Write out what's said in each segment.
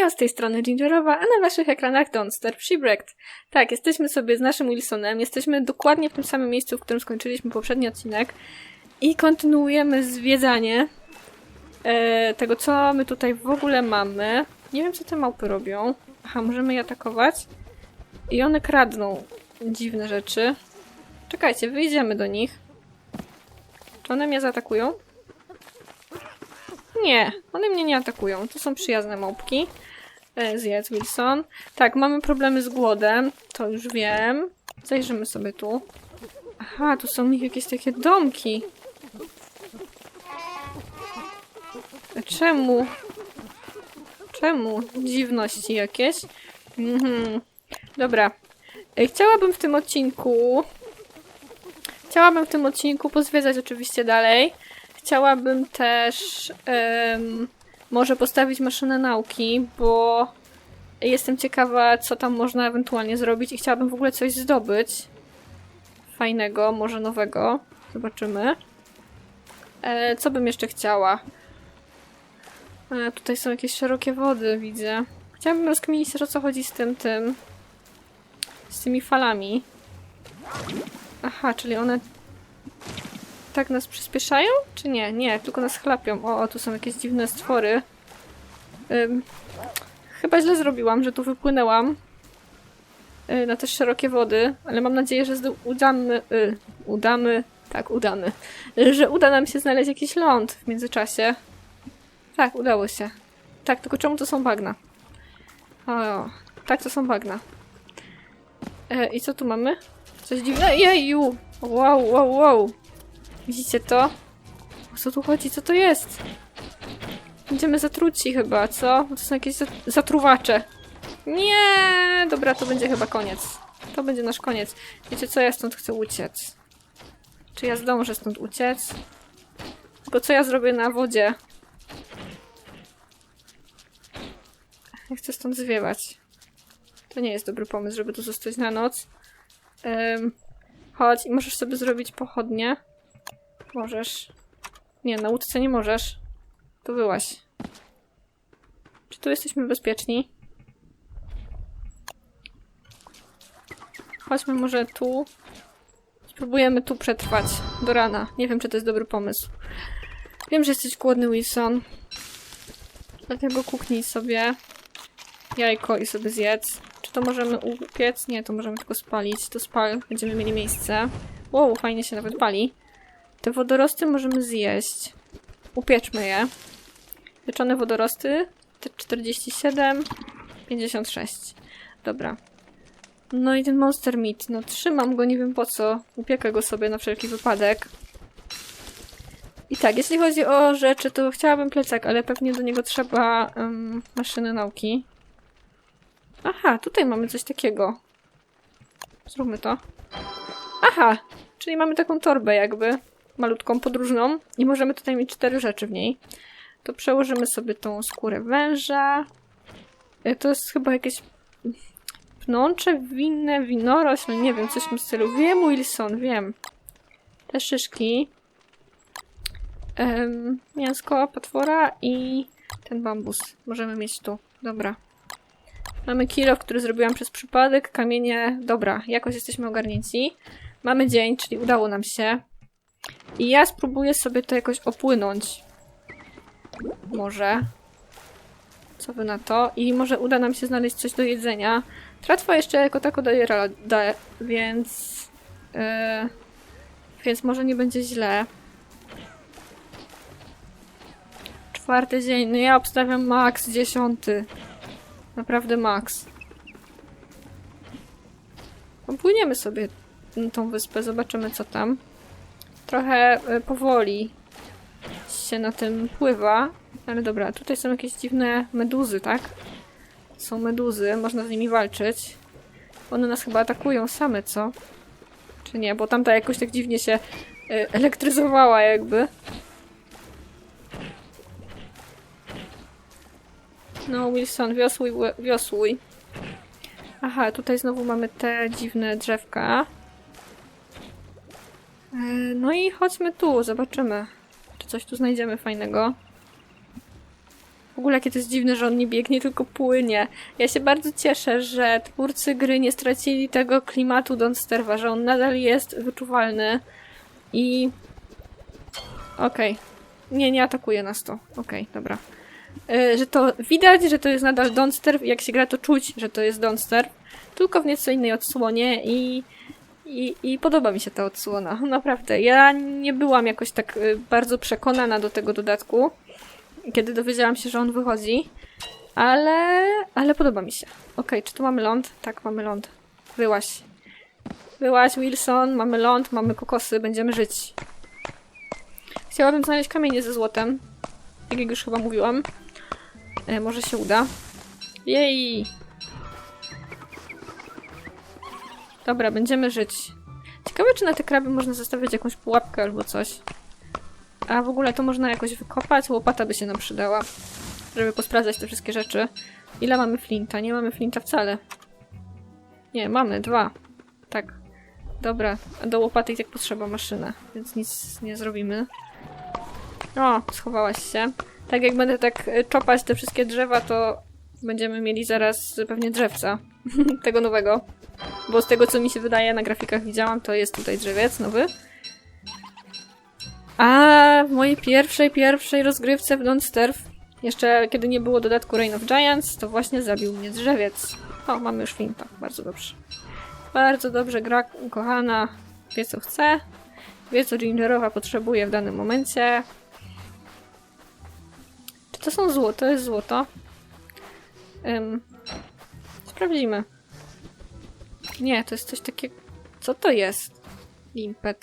Hejo, z tej strony Gingerowa, a na waszych ekranach Don't Starve Shipwrecked. Tak, jesteśmy sobie z naszym Wilsonem, jesteśmy dokładnie w tym samym miejscu, w którym skończyliśmy poprzedni odcinek i kontynuujemy zwiedzanie e, tego, co my tutaj w ogóle mamy. Nie wiem, co te małpy robią. Aha, możemy je atakować. I one kradną dziwne rzeczy. Czekajcie, wyjdziemy do nich. Czy one mnie zaatakują? Nie, one mnie nie atakują. To są przyjazne małpki. E, Zjedz, Wilson. Tak, mamy problemy z głodem. To już wiem. Zajrzymy sobie tu. Aha, tu są ich jakieś takie domki. A Czemu? Czemu? Dziwności jakieś? Mhm. Dobra. E, Chciałabym w tym odcinku... Chciałabym w tym odcinku pozwiedzać oczywiście dalej. Chciałabym też może postawić maszynę nauki, bo jestem ciekawa, co tam można ewentualnie zrobić i chciałabym w ogóle coś zdobyć. Fajnego, może nowego. Zobaczymy. E, co bym jeszcze chciała? E, tutaj są jakieś szerokie wody, widzę. Chciałabym rozkminić, o co chodzi z tym, tym... Z tymi falami. Aha, czyli one tak nas przyspieszają? Czy nie? Nie, tylko nas chlapią. O, o tu są jakieś dziwne stwory. Ym, chyba źle zrobiłam, że tu wypłynęłam y, na te szerokie wody, ale mam nadzieję, że udamy... Y, udamy... Tak, udamy. Y, że uda nam się znaleźć jakiś ląd w międzyczasie. Tak, udało się. Tak, tylko czemu to są bagna? O, tak, to są bagna. E, I co tu mamy? Coś dziwnego? Jeju! Wow, wow, wow! Widzicie to? O co tu chodzi? Co to jest? Będziemy zatruci chyba, co? To są jakieś zat- zatruwacze. Nie! Dobra, to będzie chyba koniec. To będzie nasz koniec. Wiecie co? Ja stąd chcę uciec. Czy ja zdążę stąd uciec? Tylko co ja zrobię na wodzie? Ja chcę stąd zwiewać. To nie jest dobry pomysł, żeby tu zostać na noc. Ym, chodź i możesz sobie zrobić pochodnie. Możesz. Nie, na łódce nie możesz. Tu byłaś. Czy tu jesteśmy bezpieczni? Chodźmy może tu. Spróbujemy tu przetrwać do rana. Nie wiem, czy to jest dobry pomysł. Wiem, że jesteś głodny, Wilson. Dlatego kuknij sobie jajko i sobie zjedz. Czy to możemy upiec? Nie, to możemy tylko spalić. To spal, będziemy mieli miejsce. Wow, fajnie się nawet pali. Te wodorosty możemy zjeść. Upieczmy je. Pieczone wodorosty. Te 47, 56. Dobra. No i ten monster meat. No trzymam go, nie wiem po co. Upiekę go sobie na wszelki wypadek. I tak, jeśli chodzi o rzeczy, to chciałabym plecak, ale pewnie do niego trzeba em, maszyny nauki. Aha, tutaj mamy coś takiego. Zróbmy to. Aha, czyli mamy taką torbę jakby malutką, podróżną i możemy tutaj mieć cztery rzeczy w niej. To przełożymy sobie tą skórę węża. E, To jest chyba jakieś pnącze, winne, winorośl, nie wiem, coś w tym stylu. Wiem, Wilson, wiem. Te szyszki. Um, mięsko potwora i ten bambus. Możemy mieć tu. Dobra. Mamy kilo, który zrobiłam przez przypadek. Kamienie. Dobra, jakoś jesteśmy ogarnięci. Mamy dzień, czyli udało nam się. I ja spróbuję sobie to jakoś opłynąć. Może. Co wy na to? I może uda nam się znaleźć coś do jedzenia. Tratwa jeszcze jako tako daje radę, więc... Yy, więc może nie będzie źle. Czwarty dzień. No ja obstawiam max dziesiąty. Naprawdę max. Popłyniemy sobie tą wyspę, zobaczymy co tam trochę e, powoli się na tym pływa. Ale dobra, tutaj są jakieś dziwne meduzy, tak? Są meduzy, można z nimi walczyć. One nas chyba atakują same, co? Czy nie? Bo tamta jakoś tak dziwnie się e, elektryzowała jakby. No, Wilson, wiosłuj, wiosłuj. Aha, tutaj znowu mamy te dziwne drzewka. E, No i chodźmy tu, zobaczymy, czy coś tu znajdziemy fajnego. ogóle jakie to jest dziwne, że on nie biegnie, tylko płynie. Ja się bardzo cieszę, że twórcy gry nie stracili tego klimatu Donsterwa, że on nadal jest wyczuwalny i... Okej. Nie, nie atakuje nas to. Okej, dobra. Y, że to widać, że to jest nadal Donster, jak się gra to czuć, że to jest Donster, tylko w nieco innej odsłonie i, i, i podoba mi się ta odsłona, naprawdę. Ja nie byłam jakoś tak y, bardzo przekonana do tego dodatku, kiedy dowiedziałam się, że on wychodzi, ale, ale podoba mi się. Okej, czy tu mamy ląd? Tak, mamy ląd. Wyłaś. Wyłaś, Wilson, mamy ląd, mamy kokosy, będziemy żyć. Chciałabym znaleźć kamienie ze złotem, tak jak już chyba mówiłam. E, może się uda. Jej! Dobra, będziemy żyć. Ciekawe, czy na te kraby można zostawiać jakąś pułapkę albo coś. A w ogóle to można jakoś wykopać. Łopata by się nam przydała, żeby posprawdzać te wszystkie rzeczy. Ile mamy flinta? Nie mamy flinta wcale. Nie, mamy dwa. Tak. Dobra, a do łopaty i tak potrzeba maszyny, więc nic nie zrobimy. O, schowałaś się. Tak jak będę tak e, czopać te wszystkie drzewa, to będziemy mieli zaraz pewnie drzewca. tego nowego. Bo z tego, co mi się wydaje, na grafikach widziałam, to jest tutaj drzewiec nowy. A w mojej pierwszej, pierwszej rozgrywce w Don't Starve, jeszcze kiedy nie było dodatku Reign of Giants, to właśnie zabił mnie drzewiec. O, mamy już flinta. Bardzo dobrze. Bardzo dobrze, gra kochana wie co chce, wie co Gingerowa potrzebuje w danym momencie. Czy to są złoto? To jest złoto. Ym, sprawdzimy. Nie, to jest coś takiego... Co to jest? Limpec.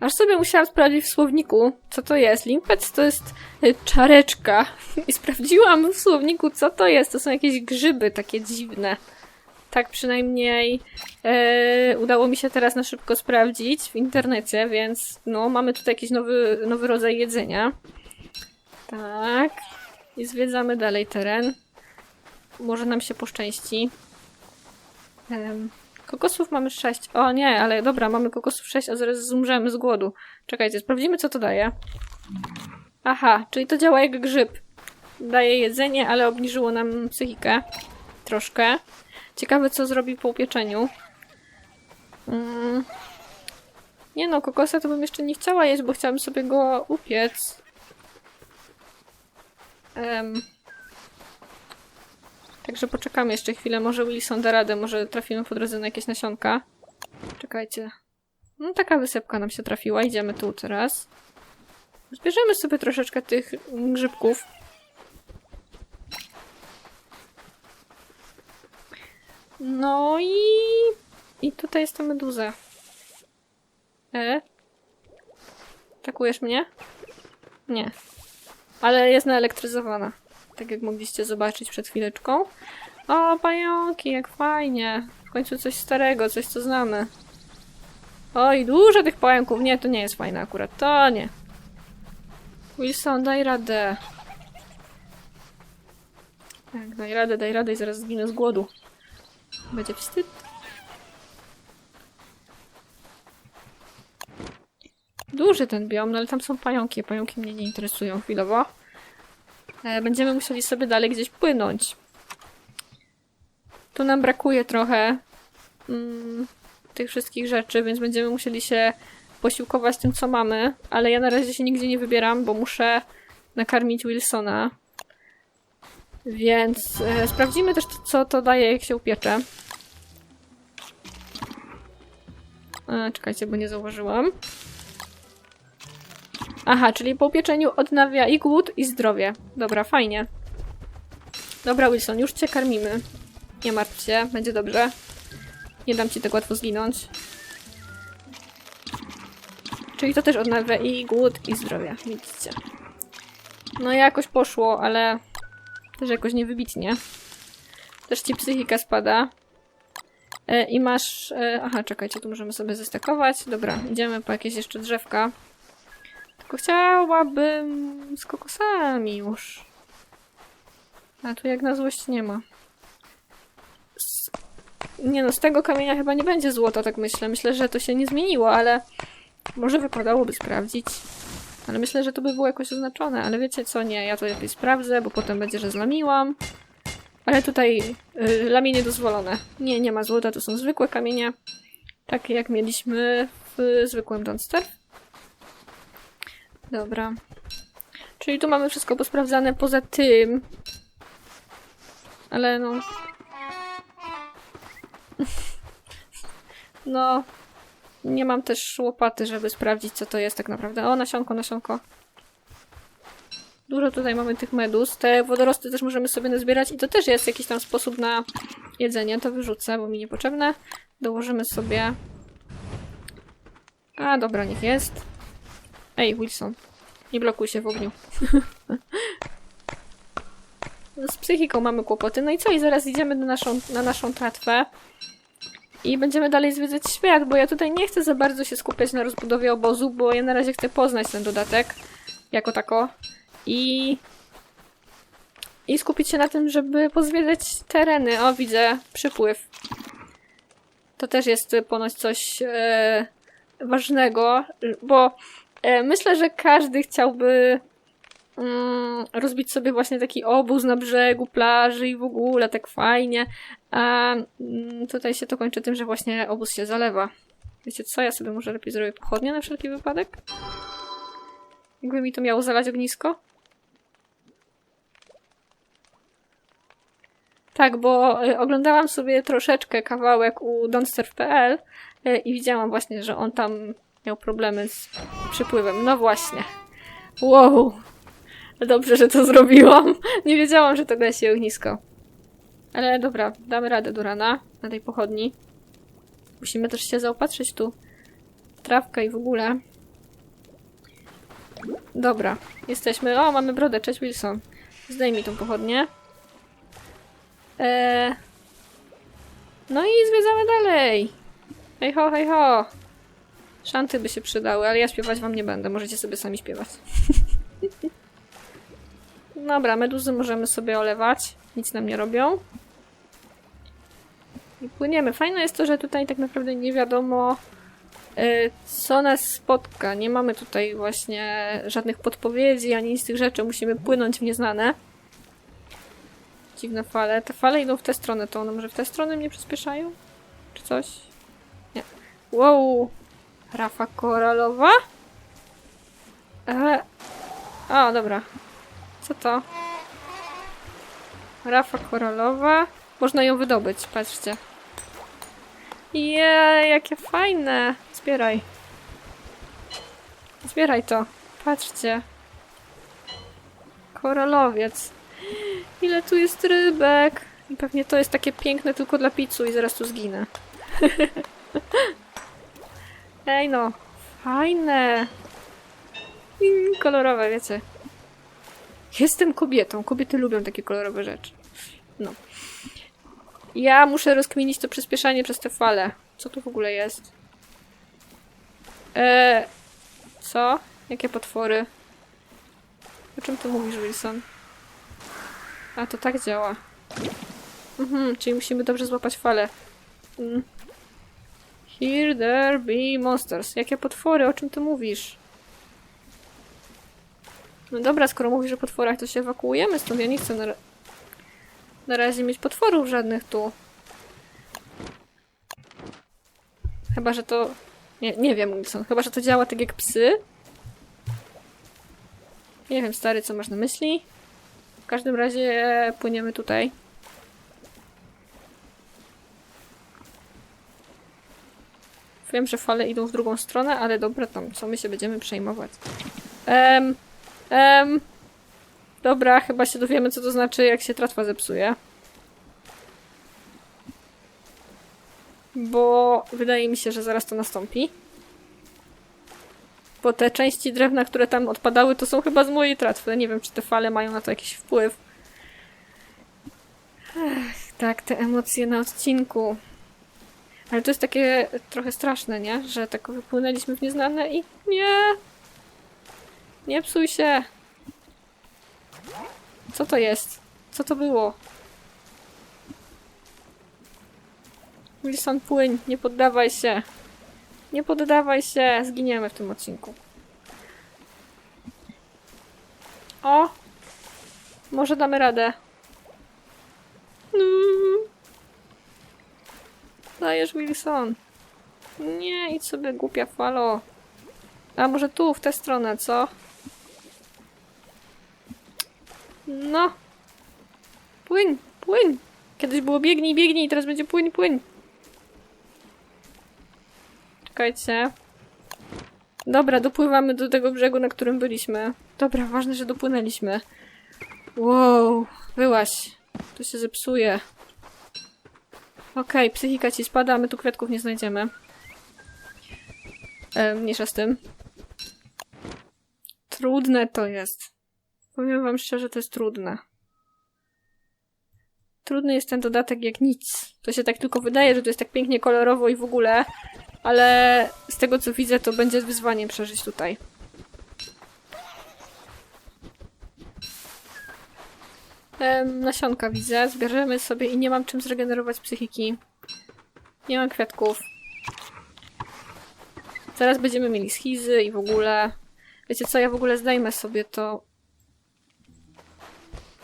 Aż sobie musiałam sprawdzić w słowniku, co to jest. Limpec to jest y, czareczka. I sprawdziłam w słowniku, co to jest. To są jakieś grzyby takie dziwne. Tak przynajmniej e, udało mi się teraz na szybko sprawdzić w internecie, więc no, mamy tutaj jakiś nowy, nowy rodzaj jedzenia. Tak. I zwiedzamy dalej teren. Może nam się poszczęści. Em, kokosów mamy 6. O nie, ale dobra, mamy kokosów 6, a zaraz zumrzemy z głodu. Czekajcie, sprawdzimy co to daje. Aha, czyli to działa jak grzyb. Daje jedzenie, ale obniżyło nam psychikę. Troszkę. Ciekawe co zrobi po upieczeniu. Mm. Nie no, kokosa to bym jeszcze nie chciała jeść, bo chciałabym sobie go upiec. Em. Także poczekamy jeszcze chwilę. Może Wilson da radę, może trafimy po drodze na jakieś nasionka. Czekajcie. No taka wysepka nam się trafiła. Idziemy tu teraz. Zbierzemy sobie troszeczkę tych grzybków. No i... I tutaj jest ta meduza. E? Atakujesz mnie? Nie. Ale jest naelektryzowana. Tak jak mogliście zobaczyć przed chwileczką. O, pająki, jak fajnie. W końcu coś starego, coś co znamy. Oj, dużo tych pająków. Nie, to nie jest fajne akurat. To nie. Wilson, daj radę. Tak, daj radę, daj radę i zaraz zginę z głodu. Będzie wstyd. Duży ten biom, no ale tam są pająki. Pająki mnie nie interesują chwilowo. E, Będziemy musieli sobie dalej gdzieś płynąć. Tu nam brakuje trochę mm, tych wszystkich rzeczy, więc będziemy musieli się posiłkować tym, co mamy. Ale ja na razie się nigdzie nie wybieram, bo muszę nakarmić Wilsona. Więc e, sprawdzimy też, co to daje, jak się upiecze. E, czekajcie, bo nie zauważyłam. Aha, czyli po upieczeniu odnawia i głód, i zdrowie. Dobra, fajnie. Dobra, Wilson, już cię karmimy. Nie martw się, będzie dobrze. Nie dam ci tak łatwo zginąć. Czyli to też odnawia i głód, i zdrowie. Widzicie. No jakoś poszło, ale też jakoś niewybitnie. Też ci psychika spada. E, I masz... E, aha, czekajcie, tu możemy sobie zestakować. Dobra, idziemy po jakieś jeszcze drzewka. Tylko chciałabym z kokosami już. A tu jak na złość nie ma. Z... Nie no, z tego kamienia chyba nie będzie złota, tak myślę. Myślę, że to się nie zmieniło, ale może wypadałoby sprawdzić. Ale myślę, że to by było jakoś oznaczone, ale wiecie co, nie, ja to lepiej sprawdzę, bo potem będzie, że zlamiłam. Ale tutaj y, lamienie dozwolone. Nie, nie ma złota, to są zwykłe kamienie. Takie jak mieliśmy w zwykłym Don't Dobra. Czyli tu mamy wszystko posprawdzane poza tym. Ale no... No... Nie mam też łopaty, żeby sprawdzić, co to jest tak naprawdę. O, nasionko, nasionko. Dużo tutaj mamy tych medus. Te wodorosty też możemy sobie nazbierać i to też jest jakiś tam sposób na jedzenie. To wyrzucę, bo mi niepotrzebne. Dołożymy sobie... A, dobra, niech jest. Ej, Wilson. Nie blokuj się w ogniu. Z psychiką mamy kłopoty. No i co? I zaraz idziemy na naszą, na naszą tratwę. I będziemy dalej zwiedzać świat, bo ja tutaj nie chcę za bardzo się skupiać na rozbudowie obozu, bo ja na razie chcę poznać ten dodatek. Jako tako. I... I skupić się na tym, żeby pozwiedzać tereny. O, widzę przypływ. To też jest ponoć coś e, ważnego, bo myślę, że każdy chciałby mm, rozbić sobie właśnie taki obóz na brzegu plaży i w ogóle tak fajnie. A mm, tutaj się to kończy tym, że właśnie obóz się zalewa. Wiecie co? Ja sobie może lepiej zrobię pochodnie na wszelki wypadek? Jakby mi to miało zalać ognisko? Tak, bo y, oglądałam sobie troszeczkę kawałek u donsterf.pl y, i widziałam właśnie, że on tam miał problemy z przypływem. No właśnie. Wow. Dobrze, że to zrobiłam. Nie wiedziałam, że to gasi ognisko. Ale dobra, damy radę do rana na tej pochodni. Musimy też się zaopatrzyć tu w trawkę i w ogóle. Dobra, jesteśmy. O, mamy brodę, cześć Wilson. Zdejmij tą pochodnię. Eee... No i zwiedzamy dalej. Hej ho, hej ho. Szanty by się przydały, ale ja śpiewać wam nie będę. Możecie sobie sami śpiewać. Dobra, meduzy możemy sobie olewać. Nic nam nie robią. I płyniemy. Fajne jest to, że tutaj tak naprawdę nie wiadomo y, co nas spotka. Nie mamy tutaj właśnie żadnych podpowiedzi, ani nic z tych rzeczy. Musimy płynąć w nieznane. Dziwne fale. Te fale idą w tę stronę. To one może w tę stronę mnie przyspieszają? Czy coś? Nie. Wow! Rafa koralowa? E... O, dobra. Co to? Rafa koralowa. Można ją wydobyć, patrzcie. Je, jakie fajne. Zbieraj. Zbieraj to. Patrzcie. Koralowiec. Ile tu jest rybek. I pewnie to jest takie piękne tylko dla pizzu i zaraz tu zginę. Ej no. Fajne. Kolorowe, wiecie. Jestem kobietą. Kobiety lubią takie kolorowe rzeczy. No. Ja muszę rozkminić to przyspieszanie przez te fale. Co tu w ogóle jest? Eee, co? Jakie potwory? O czym ty mówisz, Wilson? A, to tak działa. Mhm, czyli musimy dobrze złapać falę. Mm. Here there be monsters. Jakie potwory? O czym ty mówisz? No dobra, skoro mówisz o potworach, to się ewakuujemy stąd. Ja nie chcę na, na razie mieć potworów żadnych tu. Chyba, że to... Nie, nie wiem, Wilson. Chyba, że to działa tak jak psy. Nie wiem, stary, co masz na myśli. W każdym razie płyniemy tutaj. Wiem, że fale idą w drugą stronę, ale dobra, tam co my się będziemy przejmować. Em, em, dobra, chyba się dowiemy, co to znaczy, jak się tratwa zepsuje. Bo wydaje mi się, że zaraz to nastąpi. Bo te części drewna, które tam odpadały, to są chyba z mojej tratwy. Nie wiem, czy te fale mają na to jakiś wpływ. Ech, tak, te emocje na odcinku. Ale to jest takie trochę straszne, nie? Że tak wypłynęliśmy w nieznane i nie! Nie psuj się! Co to jest? Co to było? Wilson, płyń, nie poddawaj się. Nie poddawaj się, zginiemy w tym odcinku. O! Może damy radę. Mm. Dajesz, Wilson. Nie, idź sobie, głupia falo. A może tu, w tę stronę, co? No. Płyń, płyń. Kiedyś było biegnij, biegnij, teraz będzie płyń, płyń. Czekajcie. Dobra, dopływamy do tego brzegu, na którym byliśmy. Dobra, ważne, że dopłynęliśmy. Wow, wyłaś. To się zepsuje. Okej, psychika ci spada, a my tu kwiatków nie znajdziemy. E, mniejsza z tym. Trudne to jest. Powiem wam szczerze, to jest trudne. Trudny jest ten dodatek jak nic. To się tak tylko wydaje, że to jest tak pięknie kolorowo i w ogóle, ale z tego co widzę, to będzie wyzwanie przeżyć tutaj. Nasionka widzę, zbierzemy sobie i nie mam czym zregenerować psychiki. Nie mam kwiatków. Zaraz będziemy mieli schizy i w ogóle. Wiecie co, ja w ogóle zdejmę sobie to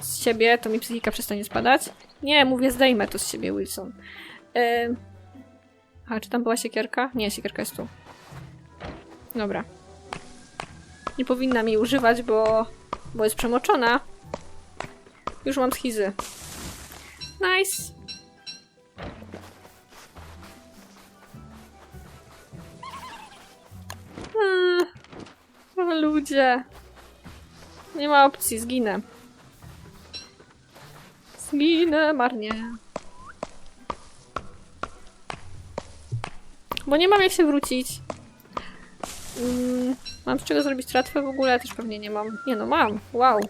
z siebie, to mi psychika przestanie spadać. Nie, mówię zdejmę to z siebie, Wilson. Em, A, czy tam była siekierka? Nie, siekierka jest tu. Dobra. Nie powinna mi używać, bo, bo jest przemoczona. Już mam schizy. Nice. O, ludzie. Nie ma opcji, zginę. Zginę marnie. Bo nie mam jak się wrócić. Mm, mam z czego zrobić tratwę w ogóle? Też pewnie nie mam. Nie no, mam. Wow.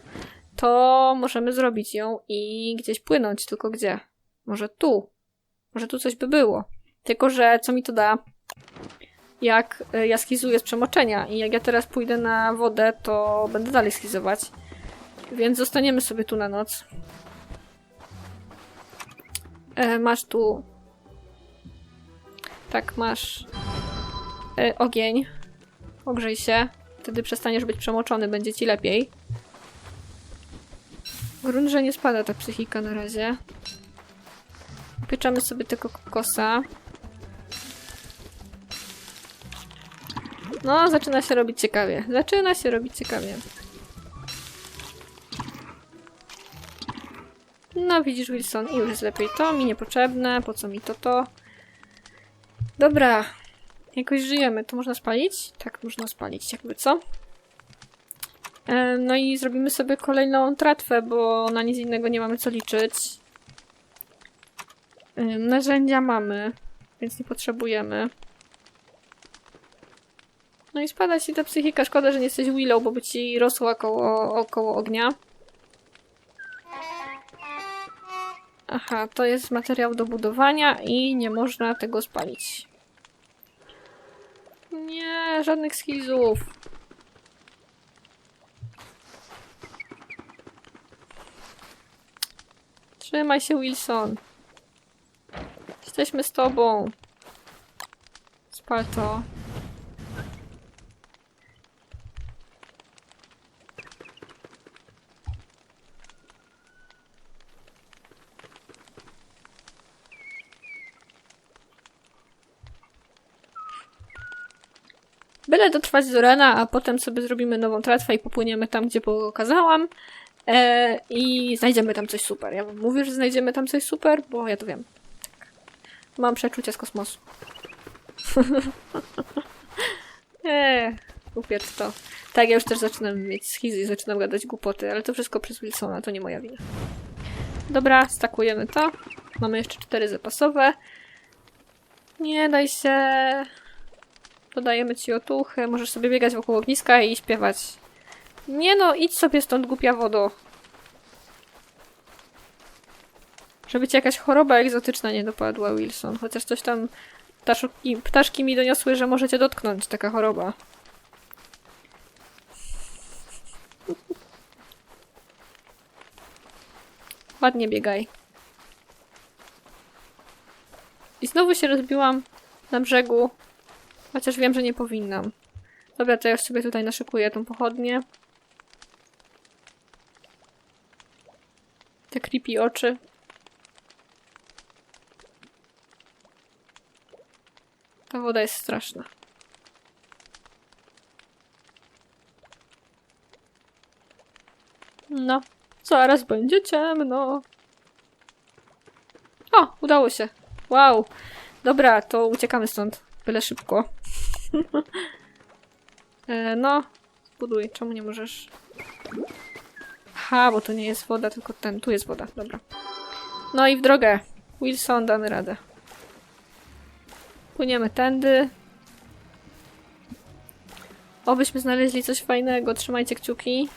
To możemy zrobić ją i gdzieś płynąć, tylko gdzie? Może tu. Może tu coś by było. Tylko, że co mi to da? Jak y, ja schizuję z przemoczenia i jak ja teraz pójdę na wodę, to będę dalej schizować. Więc zostaniemy sobie tu na noc. E, masz tu. Tak, masz e, ogień. Ogrzej się. Wtedy przestaniesz być przemoczony, będzie ci lepiej. Grunt, że nie spada ta psychika na razie. Upieczamy sobie tego kokosa. No, zaczyna się robić ciekawie. Zaczyna się robić ciekawie. No, widzisz, Wilson, i już jest lepiej. To mi niepotrzebne. Po co mi to to? Dobra. Jakoś żyjemy. To można spalić? Tak, można spalić, jakby co? E, No i zrobimy sobie kolejną tratwę, bo na nic innego nie mamy co liczyć. E, Narzędzia mamy, więc nie potrzebujemy. No i spada ci ta psychika. Szkoda, że nie jesteś Willow, bo by ci rosła koło, około ognia. Aha, to jest materiał do budowania i nie można tego spalić. Nie, żadnych schizów. Trzymaj się, Wilson. Jesteśmy z tobą. Spal to. Byle dotrwać do rana, a potem sobie zrobimy nową tratwę i popłyniemy tam, gdzie pokazałam. E, I znajdziemy tam coś super. Ja mówię, że znajdziemy tam coś super, bo ja to wiem. Mam przeczucia z kosmosu. Eee, upiec to. Tak, ja już też zaczynam mieć schizy i zaczynam gadać głupoty, ale to wszystko przez Wilsona, to nie moja wina. Dobra, stakujemy to. Mamy jeszcze cztery zapasowe. Nie daj się. Dodajemy ci otuchy. Możesz sobie biegać wokół ogniska i śpiewać. Nie no, idź sobie stąd, głupia wodo. Żeby ci jakaś choroba egzotyczna nie dopadła, Wilson. Chociaż coś tam ptaszki, ptaszki mi doniosły, że możecie dotknąć taka choroba. Ładnie biegaj. I znowu się rozbiłam na brzegu. Chociaż wiem, że nie powinnam. Dobra, to ja już sobie tutaj naszykuję tą pochodnię. Te creepy oczy. Ta woda jest straszna. No, zaraz będzie ciemno. O, udało się. Wow. Dobra, to uciekamy stąd. Byle szybko. e, no, zbuduj. Czemu nie możesz? Ha, bo to nie jest woda, tylko ten. Tu jest woda. Dobra. No i w drogę. Wilson, damy radę. Płyniemy tędy. Obyśmy znaleźli coś fajnego. Trzymajcie kciuki.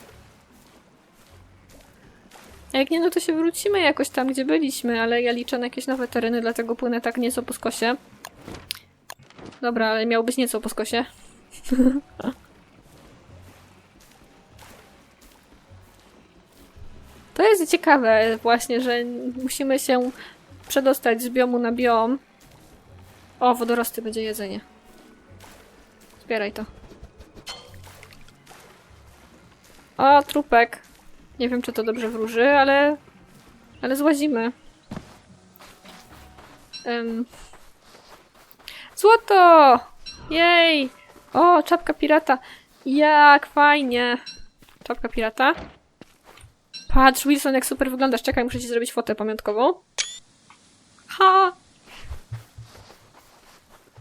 A jak nie, no to się wrócimy jakoś tam, gdzie byliśmy, ale ja liczę na jakieś nowe tereny, dlatego płynę tak nieco po skosie. Dobra, ale miał być nieco po skosie. To jest ciekawe właśnie, że musimy się przedostać z biomu na biom. O, wodorosty będzie jedzenie. Zbieraj to. O, trupek. Nie wiem, czy to dobrze wróży, ale... Ale złazimy. Złoto! Jej! O, czapka pirata. Jak fajnie. Czapka pirata. Patrz, Wilson, jak super wyglądasz. Czekaj, muszę ci zrobić fotę pamiątkową. Ha!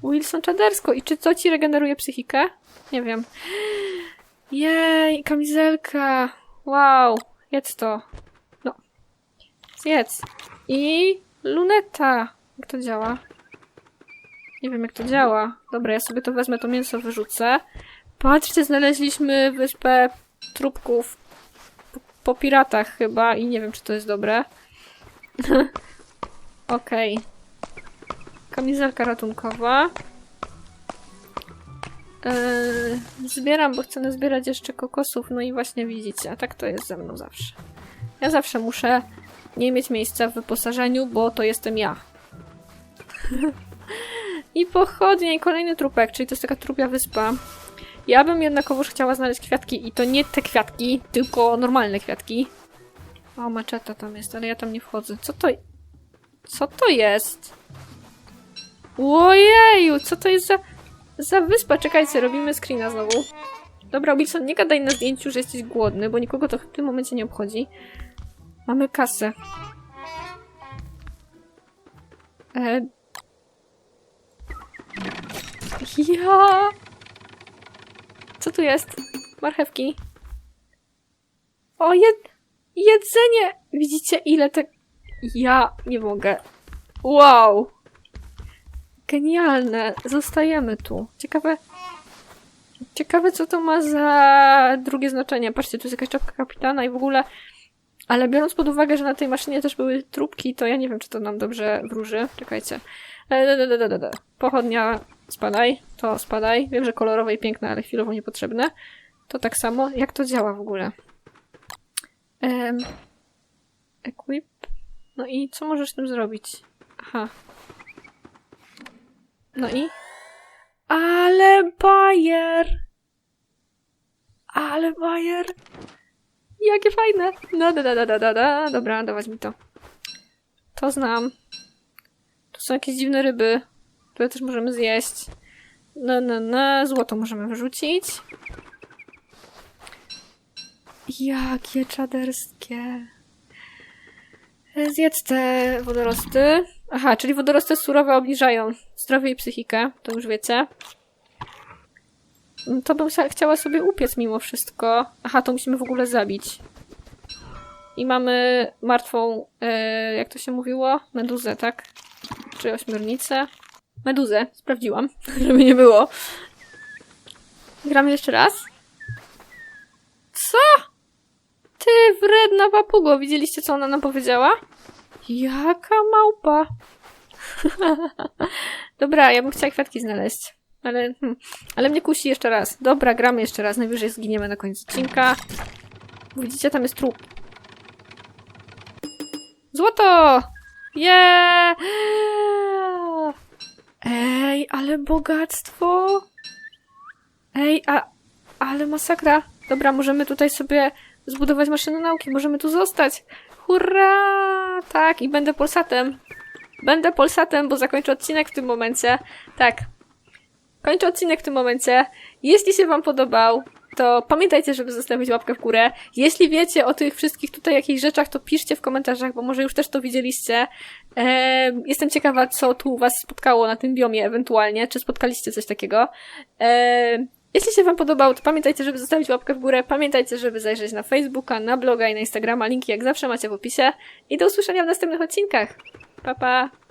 Wilson czadersko. I czy to ci regeneruje psychikę? Nie wiem. Jej, kamizelka. Wow, jedz to. No. Zjedz. I luneta. Jak to działa? Nie wiem, jak to działa. Dobra, ja sobie to wezmę, to mięso wyrzucę. Patrzcie, znaleźliśmy wyspę trupków po, piratach chyba i nie wiem, czy to jest dobre. Okej. Kamizelka ratunkowa. Yy, zbieram, bo chcę nazbierać jeszcze kokosów, no i właśnie widzicie, a tak to jest ze mną zawsze. Ja zawsze muszę nie mieć miejsca w wyposażeniu, bo to jestem ja. I pochodnia i kolejny trupek, czyli to jest taka trupia wyspa. Ja bym jednakowoż chciała znaleźć kwiatki i to nie te kwiatki, tylko normalne kwiatki. O, maczeta tam jest, ale ja tam nie wchodzę. Co to... Co to jest? Ojeju, co to jest za... Za wyspa, czekajcie, robimy screena znowu. Dobra, Wilson, nie gadaj na zdjęciu, że jesteś głodny, bo nikogo to w tym momencie nie obchodzi. Mamy kasę. E... Ja... Co tu jest? Marchewki. O, jed... jedzenie! Widzicie, ile te... Ja nie mogę. Wow! Genialne. Zostajemy tu. Ciekawe... Ciekawe, co to ma za drugie znaczenie. Patrzcie, tu jest jakaś czapka kapitana i w ogóle... Ale biorąc pod uwagę, że na tej maszynie też były trupki, to ja nie wiem, czy to nam dobrze wróży. Czekajcie. E, da, da, da. Pochodnia, spadaj. To spadaj. Wiem, że kolorowe i piękne, ale chwilowo niepotrzebne. To tak samo. Jak to działa w ogóle? Em, equip. No i co możesz z tym zrobić? Aha. No i? Ale bajer! Ale bajer! Jakie fajne! No, da, da, da, da, da. Dobra, dawać mi to. To znam. Tu są jakieś dziwne ryby, które też możemy zjeść. No, no, no. Złoto możemy wyrzucić. Jakie czaderskie. Zjedz te wodorosty. Aha, czyli wodorosty surowe obniżają zdrowie i psychikę, to już wiecie. To bym chciała sobie upiec mimo wszystko. Aha, to musimy w ogóle zabić. I mamy martwą, e, jak to się mówiło? Meduzę, tak? Czy ośmiornicę? Meduzę, sprawdziłam, żeby nie było. Gramy jeszcze raz? Co? Ty, wredna papugo, widzieliście co ona nam powiedziała? Jaka małpa. Dobra, ja bym chciała kwiatki znaleźć. Ale, hmm, ale mnie kusi jeszcze raz. Dobra, gramy jeszcze raz. Najwyżej zginiemy na koniec odcinka. Widzicie, tam jest trup. Złoto! Yeah! Ej, ale bogactwo! Ej, a, ale masakra. Dobra, możemy tutaj sobie zbudować maszynę nauki, możemy tu zostać. Hurra! Tak, i będę Polsatem. Będę Polsatem, bo zakończę odcinek w tym momencie. Tak. Kończę odcinek w tym momencie. Jeśli się wam podobał, to pamiętajcie, żeby zostawić łapkę w górę. Jeśli wiecie o tych wszystkich tutaj jakichś rzeczach, to piszcie w komentarzach, bo może już też to widzieliście. Jestem ciekawa, co tu was spotkało na tym biomie ewentualnie. Czy spotkaliście coś takiego? Jeśli się wam podobał, to pamiętajcie, żeby zostawić łapkę w górę. Pamiętajcie, żeby zajrzeć na Facebooka, na bloga i na Instagrama. Linki jak zawsze macie w opisie. I do usłyszenia w następnych odcinkach. Pa, pa!